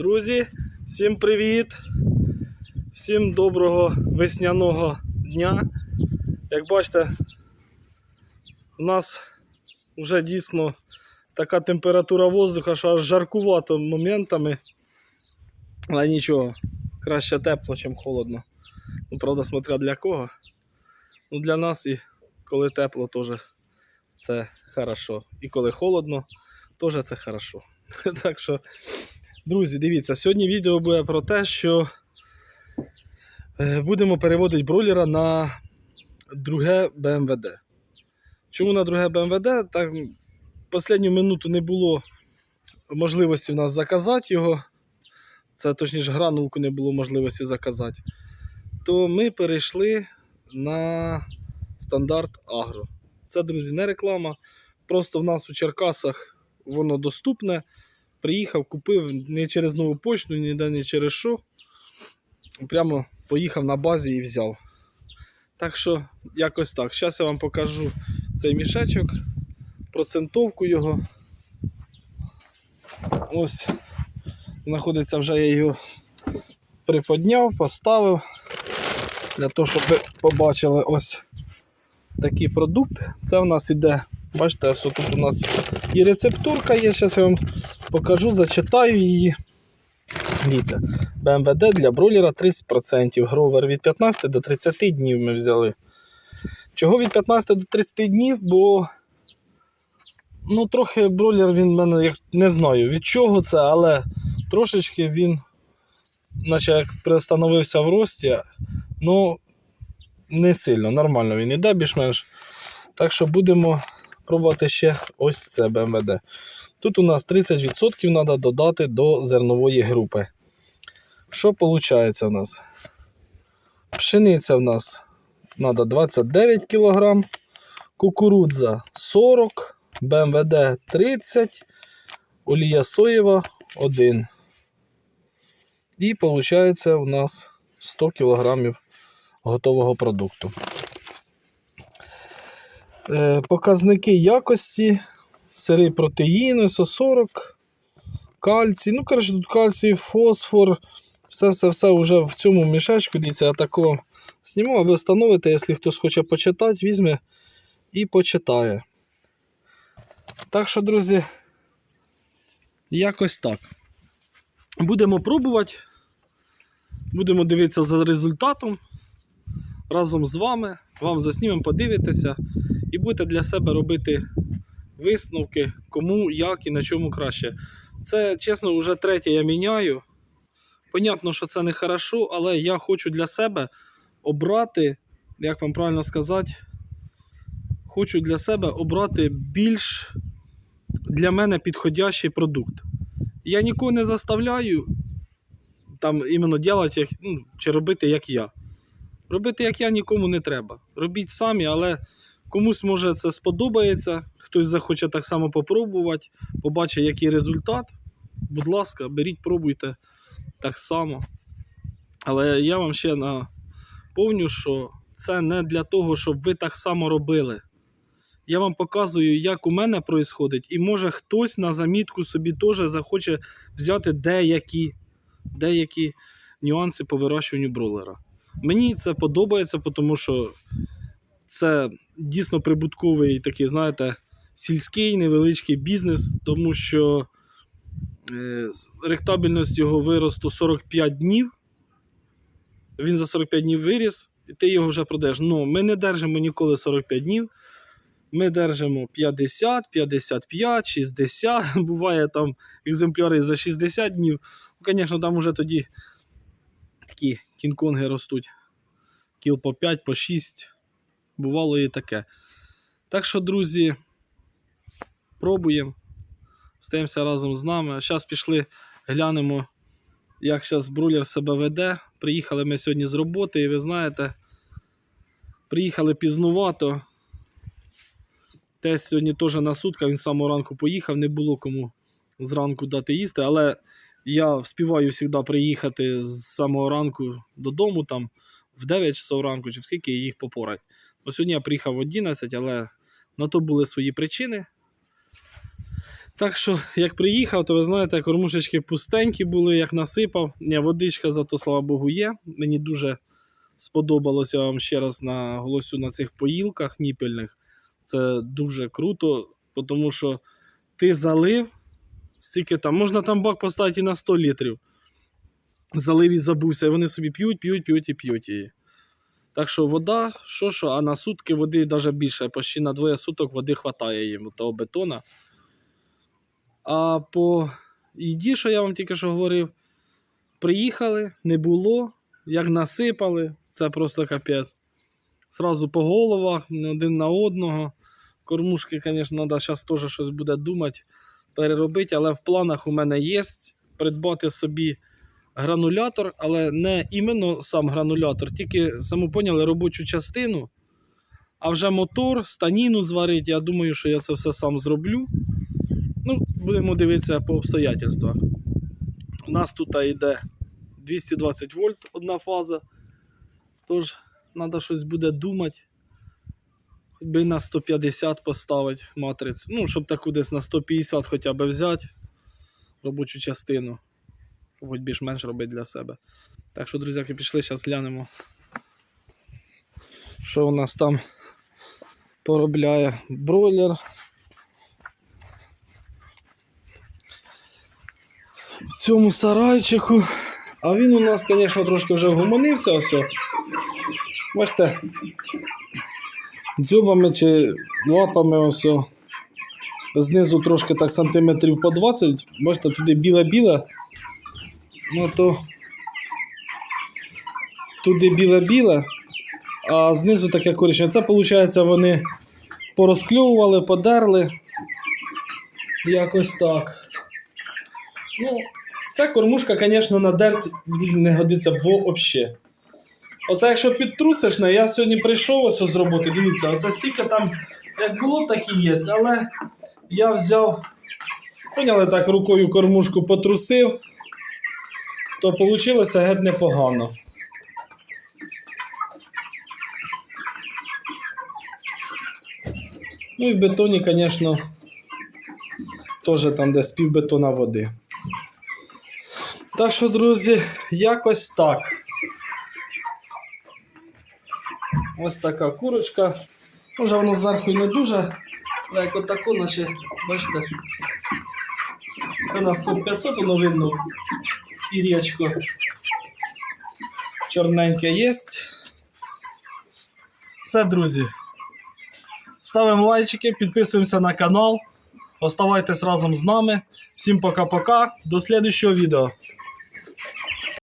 Друзі, всім привіт! Всім доброго весняного дня. Як бачите, у нас вже дійсно така температура воздуха, що аж жаркувато моментами. Але нічого, краще тепло, ніж холодно. Ну, правда, смотря для кого. Ну, для нас і коли тепло, теж це хорошо. І коли холодно, теж це хорошо. Так що, друзі, дивіться, сьогодні відео буде про те, що е, будемо переводити бройлера на друге БМВД. Чому на друге БМВД? Так, останню минуту не було можливості в нас заказати його. Це точніше гранулку не було можливості заказати. То ми перейшли на стандарт Агро. Це, друзі, не реклама. Просто в нас у Черкасах воно доступне. Приїхав, купив не через нову почту, ніде не через що. Прямо поїхав на базі і взяв. Так що, якось так. Зараз я вам покажу цей мішечок, процентовку його. Ось знаходиться вже я його приподняв, поставив. Для того, щоб ви побачили ось такий продукт. Це у нас іде, бачите, ось тут у нас і рецептурка є. Зараз я вам покажу, зачитаю її. Дивіться, БМВД для бройлера 30%. Гровер від 15 до 30 днів ми взяли. Чого від 15 до 30 днів? Бо ну, трохи бройлер він мене як не знаю від чого це, але трошечки він, наче як приостановився в рості, ну не сильно, нормально він іде більш-менш. Так що будемо пробувати ще ось це БМВД. Тут у нас 30% треба додати до зернової групи. Що виходить у нас? Пшениця в нас треба 29 кг, кукурудза 40, БМВД 30, олія соєва 1. І виходить у нас 100 кг готового продукту. Е, Показники якості, сири протеїни, СО40, кальцій. Ну, коротше, тут кальцій, фосфор. Все-все-все вже в цьому мішечку. Дивіться, я такого зніму, а ви встановите, якщо хтось хоче почитати, візьме і почитає. Так що, друзі, якось так. Будемо пробувати. Будемо дивитися за результатом разом з вами. Вам заснімемо, подивитися і будете для себе робити висновки, кому, як і на чому краще. Це, чесно, вже третє я міняю. Понятно, що це не хорошо, але я хочу для себе обрати, як вам правильно сказати, хочу для себе обрати більш для мене підходящий продукт. Я нікого не заставляю там іменно делати, як, ну, чи робити як я. Робити як я нікому не треба. Робіть самі, але комусь може це сподобається, хтось захоче так само попробувати, побачить, який результат. Будь ласка, беріть, пробуйте так само. Але я вам ще наповню, що це не для того, щоб ви так само робили. Я вам показую, як у мене відбувається, і може хтось на замітку собі теж захоче взяти деякі, деякі нюанси по вирощуванню бролера. Мені це подобається, тому що це дійсно прибутковий такий, знаєте, сільський невеличкий бізнес, тому що е, ректабельність його виросту 45 днів. Він за 45 днів виріс, і ти його вже продаєш. Ну, ми не держимо ніколи 45 днів. Ми держимо 50, 55, 60. Буває там екземпляри за 60 днів. Ну, звісно, там вже тоді такі кінг-конги ростуть. Кіл по 5, по 6. Бувало і таке. Так що, друзі, пробуємо. Стаємося разом з нами. Зараз пішли, глянемо, як зараз брулер себе веде. Приїхали ми сьогодні з роботи, і ви знаєте, приїхали пізнувато. Тесть сьогодні теж на сутках, він з самого ранку поїхав, не було кому зранку дати їсти, але я вспіваю завжди приїхати з самого ранку додому, там в 9 часов ранку, чи в скільки їх попорать. Ну, сьогодні я приїхав в 11, але на то були свої причини. Так що, як приїхав, то ви знаєте, кормушечки пустенькі були, як насипав. Ні, водичка зато, слава Богу, є. Мені дуже сподобалося вам ще раз наголосю на цих поїлках ніпельних. Це дуже круто, тому що ти залив, стільки там, можна там бак поставити і на 100 літрів. Залив і забувся, і вони собі п'ють, п'ють, п'ють і п'ють її. Так що вода, що що, а на сутки води навіть більше, почти на двоє суток води вистачає їм того бетона. А по їді, що я вам тільки що говорив, приїхали, не було, як насипали, це просто капець. Сразу по головах, один на одного. Кормушки, звісно, треба зараз теж щось буде думати, переробити, але в планах у мене є придбати собі гранулятор, але не іменно сам гранулятор, тільки саму поняли робочу частину, а вже мотор, станіну зварити. Я думаю, що я це все сам зроблю. Ну, будемо дивитися по обстоятельствах. У нас тут йде 220 вольт одна фаза. Тож, треба щось буде думати. Би на 150 поставити матрицю. Ну, щоб таку десь на 150 хоча б взяти робочу частину. Хоч більш-менш робити для себе. Так що, друзяки, пішли, зараз глянемо. Що у нас там поробляє бройлер. Цьому сарайчику. А він у нас, звісно, трошки вже вгомонився. Ось. Бачите, дзьобами чи лапами ось. Знизу трошки так сантиметрів по 20. Бачите, туди біле-біле. Ну то туди біле-біле, а знизу таке коричневе. Це, виходить, вони порозкльовували, подерли. Якось так. Ну, ця кормушка, звісно, на дерт не годиться взагалі. Оце якщо підтрусиш, я сьогодні прийшов ось з роботи, дивіться, оце стільки там, як було, так і є. Але я взяв, поняли, так рукою кормушку потрусив, то вийшло геть непогано. Ну і в бетоні, звісно, теж там десь пів бетона води. Так що, друзі, якось так. Ось така курочка. Може воно зверху і не дуже, але як отако, наче, бачите, це на 100-500, воно видно пір'ячко чорненьке є. Все, друзі. Ставимо лайчики, підписуємося на канал. Оставайтесь разом з нами. Всім пока-пока. До слідчого відео.